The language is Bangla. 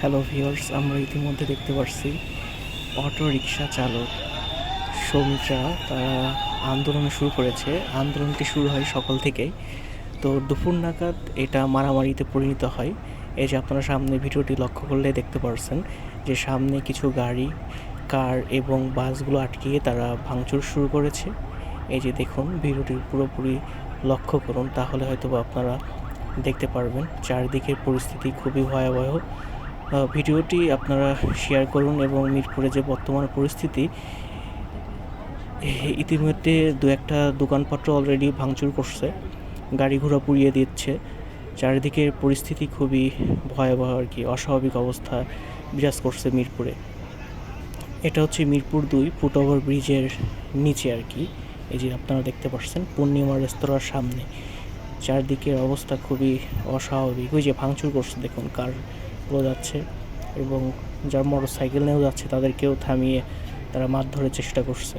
হ্যালো ভিউয়ার্স আমরা ইতিমধ্যে দেখতে পাচ্ছি অটো রিক্সা চালক শ্রমিকরা তারা আন্দোলন শুরু করেছে। আন্দোলনটি শুরু হয় সকাল থেকেই। তো দুপুর নাগাদ এটা মারামারিতে পরিণত হয়। এই যে আপনারা সামনে ভিডিওটি লক্ষ্য করলে দেখতে পারছেন যে সামনে কিছু গাড়ি, কার এবং বাসগুলো আটকিয়ে তারা ভাঙচুর শুরু করেছে। এই যে দেখুন, ভিডিওটি পুরোপুরি লক্ষ্য করুন, তাহলে হয়তো আপনারা দেখতে পারবেন চারদিকের পরিস্থিতি খুবই ভয়াবহ। ভিডিওটি আপনারা শেয়ার করুন এবং মিরপুরে যে বর্তমান পরিস্থিতি ইতিমধ্যে দু একটা দোকানপত্র অলরেডি ভাঙচুর করছে, গাড়ি ঘোড়া পুড়িয়ে দিচ্ছে। চারিদিকের পরিস্থিতি খুবই ভয়াবহ আর কি, অস্বাভাবিক অবস্থা বিরাজ করছে মিরপুরে। এটা হচ্ছে মিরপুর দুই ফুট ওভার ব্রিজের নিচে আর কি, এই যে আপনারা দেখতে পাচ্ছেন, পূর্ণিমা রেস্তোরাঁর সামনে। চারদিকের অবস্থা খুবই অস্বাভাবিক। ওই যে ভাঙচুর করছে দেখুন কারগুলো যাচ্ছে এবং যারা মোটর সাইকেল নিয়েও যাচ্ছে তাদেরকেও থামিয়ে তারা মাছ মারধরের চেষ্টা করছে।